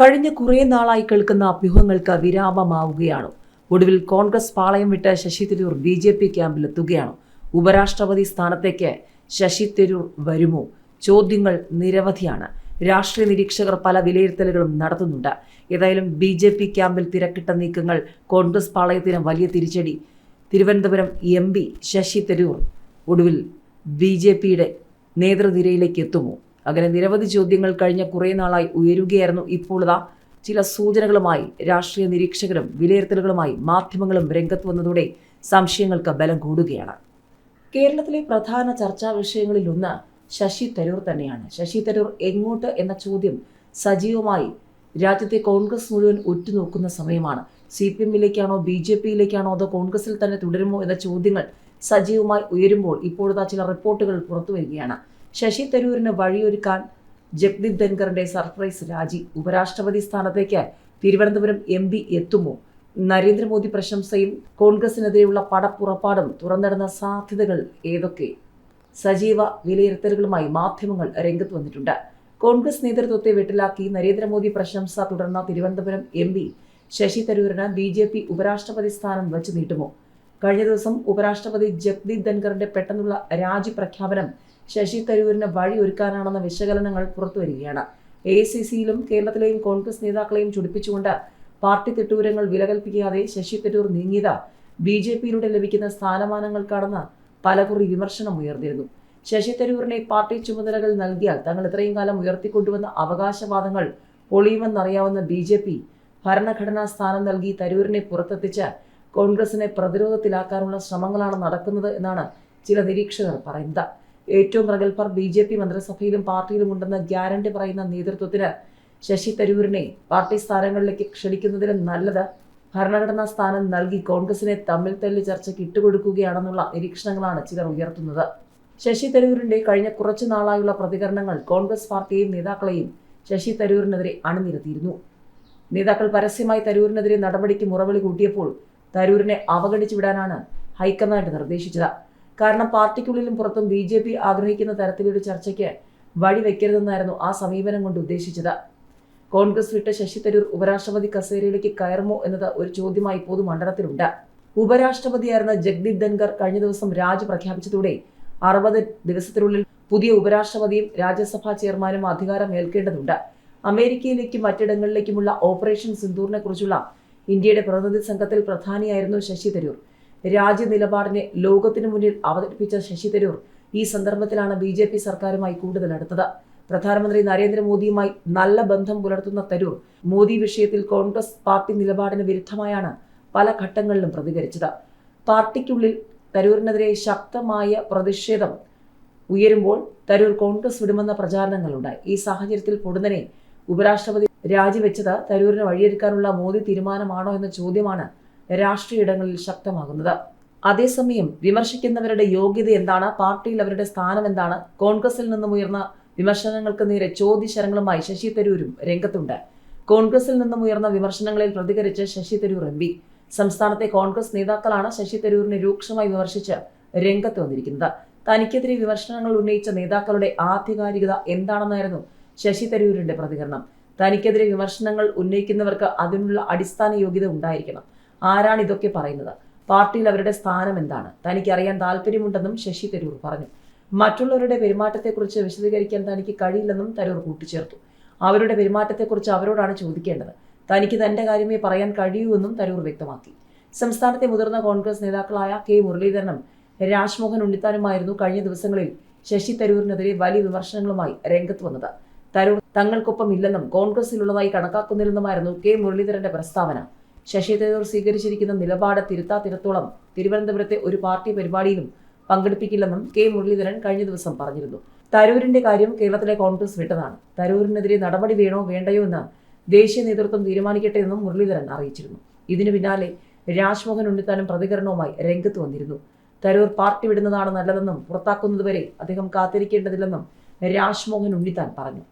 കഴിഞ്ഞ കുറേ നാളായി കേൾക്കുന്ന അഭ്യൂഹങ്ങൾക്ക് വിരാമമാവുകയാണ്. ഒടുവിൽ കോൺഗ്രസ് പാളയം വിട്ട് Shashi Tharoor B J P ക്യാമ്പിലെത്തുകയാണ്. ഉപരാഷ്ട്രപതി സ്ഥാനത്തേക്ക് ശശി തരൂർ വരുമോ? ചോദ്യങ്ങൾ നിരവധിയാണ്. രാഷ്ട്രീയ നിരീക്ഷകർ പല വിലയിരുത്തലുകളും നടത്തുന്നുണ്ട്. ഏതായാലും ബി ജെ പി ക്യാമ്പിൽ തിരക്കിട്ട നീക്കങ്ങൾ കോൺഗ്രസ് പാളയത്തിന് വലിയ തിരിച്ചടി. തിരുവനന്തപുരം എം പി ശശി തരൂർ ഒടുവിൽ ബി ജെ പിയുടെ നേതൃനിരയിലേക്ക് എത്തുമോ? അങ്ങനെ നിരവധി ചോദ്യങ്ങൾ കഴിഞ്ഞ കുറേ നാളായി ഉയരുകയായിരുന്നു. ഇപ്പോൾ ഇതാ ചില സൂചനകളുമായി രാഷ്ട്രീയ നിരീക്ഷകരും വിലയിരുത്തലുകളുമായി മാധ്യമങ്ങളും രംഗത്ത് വന്നതോടെ സംശയങ്ങൾക്ക് ബലം കൂടുകയാണ്. കേരളത്തിലെ പ്രധാന ചർച്ചാ വിഷയങ്ങളിൽ ഒന്ന് ശശി തരൂർ തന്നെയാണ്. ശശി തരൂർ എങ്ങോട്ട് എന്ന ചോദ്യം സജീവമായി രാജ്യത്തെ കോൺഗ്രസ് മുഴുവൻ ഉറ്റുനോക്കുന്ന സമയമാണ്. സി പി എമ്മിലേക്കാണോ ബി ജെ പിയിലേക്കാണോ അതോ കോൺഗ്രസിൽ തന്നെ തുടരുമോ എന്ന ചോദ്യങ്ങൾ സജീവമായി ഉയരുമ്പോൾ ഇപ്പോഴത്തെ ചില റിപ്പോർട്ടുകൾ പുറത്തു വരികയാണ്. ശശി തരൂരിന് വഴിയൊരുക്കാൻ ജഗ്ദീപ് ധൻഖറിന്റെ സർപ്രൈസ് രാജി. ഉപരാഷ്ട്രപതി സ്ഥാനത്തേക്ക് തിരുവനന്തപുരം എം പി എത്തുമോ? നരേന്ദ്രമോദി പ്രശംസയും കോൺഗ്രസിനെതിരെയുള്ള പടപ്പുറപ്പാടും തുറന്നിടുന്ന സാധ്യതകൾ ഏതൊക്കെ? സജീവ വിലയിരുത്തലുകളുമായി മാധ്യമങ്ങൾ രംഗത്ത് വന്നിട്ടുണ്ട്. കോൺഗ്രസ് നേതൃത്വത്തെ വെട്ടിലാക്കി നരേന്ദ്രമോദി പ്രശംസ തുടർന്ന തിരുവനന്തപുരം എം പി ശശി തരൂരിന് ബി ജെ പി ഉപരാഷ്ട്രപതി സ്ഥാനം വച്ചു നീട്ടുമോ? കഴിഞ്ഞ ദിവസം ഉപരാഷ്ട്രപതി ജഗ്ദീപ് ധൻഖറിന്റെ പെട്ടെന്നുള്ള രാജി പ്രഖ്യാപനം ശശി തരൂരിന് വഴി ഒരുക്കാനാണെന്ന വിശകലനങ്ങൾ പുറത്തുവരികയാണ്. എ സി സിയിലും കേരളത്തിലെയും കോൺഗ്രസ് നേതാക്കളെയും ചുടിപ്പിച്ചുകൊണ്ട് പാർട്ടി തിട്ടൂരങ്ങൾ വിലകൽപ്പിക്കാതെ ശശി തരൂർ നീങ്ങിയത് ബി ജെ പിയിലൂടെ ലഭിക്കുന്ന സ്ഥാനമാനങ്ങൾക്കാണെന്ന് പലകുറി വിമർശനം ഉയർന്നിരുന്നു. ശശി തരൂരിനെ പാർട്ടി ചുമതലകൾ നൽകിയാൽ തങ്ങൾ ഇത്രയും കാലം ഉയർത്തിക്കൊണ്ടുവന്ന അവകാശവാദങ്ങൾ പൊളിയുമെന്നറിയാവുന്ന ബി ജെ പി ഭരണഘടനാ സ്ഥാനം നൽകി തരൂരിനെ പുറത്തെത്തിച്ച് കോൺഗ്രസിനെ പ്രതിരോധത്തിലാക്കാനുള്ള ശ്രമങ്ങളാണ് നടക്കുന്നത് എന്നാണ് ചില നിരീക്ഷകർ പറയുന്നത്. ഏറ്റവും പ്രഗത്ഭർ ബി ജെ പി മന്ത്രിസഭയിലും പാർട്ടിയിലും ഉണ്ടെന്ന് ഗ്യാരണ്ടി പറയുന്ന നേതൃത്വത്തിന് ശശി തരൂരിനെ പാർട്ടി സ്ഥാനങ്ങളിലേക്ക് ക്ഷണിക്കുന്നതിലും നല്ലത് ഭരണഘടനാ സ്ഥാനം നൽകി കോൺഗ്രസിനെ തമ്മിൽ തല്ലി ചർച്ചയ്ക്ക് ഇട്ടുകൊടുക്കുകയാണെന്നുള്ള നിരീക്ഷണങ്ങളാണ് ചിലർ ഉയർത്തുന്നത്. ശശി തരൂരിന്റെ കഴിഞ്ഞ കുറച്ചു നാളായുള്ള പ്രതികരണങ്ങൾ കോൺഗ്രസ് പാർട്ടിയെയും നേതാക്കളെയും ശശി തരൂരിനെതിരെ അണിനിരത്തിയിരുന്നു. നേതാക്കൾ പരസ്യമായി തരൂരിനെതിരെ നടപടിക്ക് മുറവിളി കൂട്ടിയപ്പോൾ തരൂരിനെ അവഗണിച്ചു വിടാനാണ് ഹൈക്കമാൻഡ് നിർദ്ദേശിച്ചത്. കാരണം പാർട്ടിക്കുള്ളിലും പുറത്തും ബി ജെ പി ആഗ്രഹിക്കുന്ന തരത്തിലൊരു ചർച്ചയ്ക്ക് വഴിവെക്കരുതെന്നായിരുന്നു ആ സമീപനം കൊണ്ട് ഉദ്ദേശിച്ചത്. കോൺഗ്രസ് വിട്ട ശശി തരൂർ ഉപരാഷ്ട്രപതി കസേരയിലേക്ക് കയറുമോ എന്നത് ഒരു ചോദ്യമായി പൊതുമണ്ഡലത്തിലുണ്ട്. ഉപരാഷ്ട്രപതിയായിരുന്ന ജഗ്ദീപ് ധൻഖർ കഴിഞ്ഞ ദിവസം രാജി പ്രഖ്യാപിച്ചതോടെ അറുപത് ദിവസത്തിനുള്ളിൽ പുതിയ ഉപരാഷ്ട്രപതിയും രാജ്യസഭാ ചെയർമാനും അധികാരം ഏൽക്കേണ്ടതുണ്ട്. അമേരിക്കയിലേക്കും മറ്റിടങ്ങളിലേക്കുമുള്ള ഓപ്പറേഷൻ സിന്ദൂറിനെ കുറിച്ചുള്ള ഇന്ത്യയുടെ പ്രതിനിധി സംഘത്തിൽ പ്രധാനിയായിരുന്നു ശശി തരൂർ. രാജ്യ നിലപാടിനെ ലോകത്തിനു മുന്നിൽ അവതരിപ്പിച്ച ശശി തരൂർ ഈ സന്ദർഭത്തിലാണ് ബി ജെ പി സർക്കാരുമായി കൂടുതൽ അടുത്തത്. പ്രധാനമന്ത്രി നരേന്ദ്രമോദിയുമായി നല്ല ബന്ധം പുലർത്തുന്ന തരൂർ മോദി വിഷയത്തിൽ കോൺഗ്രസ് പാർട്ടി നിലപാടിന് വിരുദ്ധമായാണ് പല ഘട്ടങ്ങളിലും പ്രതികരിച്ചത്. പാർട്ടിക്കുള്ളിൽ തരൂരിനെതിരെ ശക്തമായ പ്രതിഷേധം ഉയരുമ്പോൾ തരൂർ കോൺഗ്രസ് വിടുമെന്ന പ്രചാരണങ്ങളുണ്ടായി. ഈ സാഹചര്യത്തിൽ പൊടുന്നനെ ഉപരാഷ്ട്രപതി രാജിവെച്ചത് തരൂരിന് വഴിയൊരുക്കാനുള്ള മോദി തീരുമാനമാണോ എന്ന ചോദ്യമാണ് രാഷ്ട്രീയ ഇടങ്ങളിൽ ശക്തമാകുന്നത്. അതേസമയം വിമർശിക്കുന്നവരുടെ യോഗ്യത എന്താണ്? പാർട്ടിയിൽ അവരുടെ സ്ഥാനം എന്താണ്? കോൺഗ്രസിൽ നിന്നും ഉയർന്ന വിമർശനങ്ങൾക്ക് നേരെ ചോദ്യശരങ്ങളുമായി ശശി തരൂരും രംഗത്തുണ്ട്. കോൺഗ്രസിൽ നിന്നും ഉയർന്ന വിമർശനങ്ങളിൽ പ്രതികരിച്ച് ശശി തരൂർ എം പി. സംസ്ഥാനത്തെ കോൺഗ്രസ് നേതാക്കളാണ് ശശി തരൂരിനെ രൂക്ഷമായി വിമർശിച്ച് രംഗത്ത് വന്നിരിക്കുന്നത്. തനിക്കെതിരെ വിമർശനങ്ങൾ ഉന്നയിച്ച നേതാക്കളുടെ ആധികാരികത എന്താണെന്നായിരുന്നു ശശി തരൂരിന്റെ പ്രതികരണം. തനിക്കെതിരെ വിമർശനങ്ങൾ ഉന്നയിക്കുന്നവർക്ക് അതിനുള്ള അടിസ്ഥാന യോഗ്യത ഉണ്ടായിരിക്കണം. ആരാണ് ഇതൊക്കെ പറയുന്നത്? പാർട്ടിയിൽ അവരുടെ സ്ഥാനം എന്താണ്? തനിക്ക് അറിയാൻ താല്പര്യമുണ്ടെന്നും ശശി തരൂർ പറഞ്ഞു. മറ്റുള്ളവരുടെ പെരുമാറ്റത്തെക്കുറിച്ച് വിശദീകരിക്കാൻ തനിക്ക് കഴിയില്ലെന്നും തരൂർ കൂട്ടിച്ചേർത്തു. അവരുടെ പെരുമാറ്റത്തെക്കുറിച്ച് അവരോടാണ് ചോദിക്കേണ്ടത്. തനിക്ക് തന്റെ കാര്യമേ പറയാൻ കഴിയൂ എന്നും തരൂർ വ്യക്തമാക്കി. സംസ്ഥാനത്തെ മുതിർന്ന കോൺഗ്രസ് നേതാക്കളായ കെ മുരളീധരനും രാജ്മോഹൻ ഉണ്ണിത്താനുമായിരുന്നു കഴിഞ്ഞ ദിവസങ്ങളിൽ ശശി തരൂരിനെതിരെ വലിയ വിമർശനങ്ങളുമായി രംഗത്ത് വന്നത്. തരൂർ തങ്ങൾക്കൊപ്പം ഇല്ലെന്നും കോൺഗ്രസിലുള്ളതായി കണക്കാക്കുന്നില്ലെന്നുമായിരുന്നു കെ മുരളീധരന്റെ പ്രസ്താവന. ശശി തരൂർ സ്വീകരിച്ചിരിക്കുന്ന നിലപാട് തിരുത്താത്തിരത്തോളം തിരുവനന്തപുരത്തെ ഒരു പാർട്ടി പരിപാടിയിലും പങ്കെടുപ്പിക്കില്ലെന്നും കെ മുരളീധരൻ കഴിഞ്ഞ ദിവസം പറഞ്ഞിരുന്നു. തരൂരിന്റെ കാര്യം കേരളത്തിലെ കോൺഗ്രസ് വിട്ടതാണ്. തരൂരിനെതിരെ നടപടി വേണോ വേണ്ടയോ എന്ന് ദേശീയ നേതൃത്വം തീരുമാനിക്കട്ടെ എന്നും മുരളീധരൻ അറിയിച്ചിരുന്നു. ഇതിനു പിന്നാലെ രാജ്മോഹൻ ഉണ്ണിത്താനും പ്രതികരണവുമായി രംഗത്ത് വന്നിരുന്നു. തരൂർ പാർട്ടി വിടുന്നതാണ് നല്ലതെന്നും പുറത്താക്കുന്നതുവരെ അദ്ദേഹം കാത്തിരിക്കേണ്ടതില്ലെന്നും രാജ്മോഹൻ ഉണ്ണിത്താൻ പറഞ്ഞു.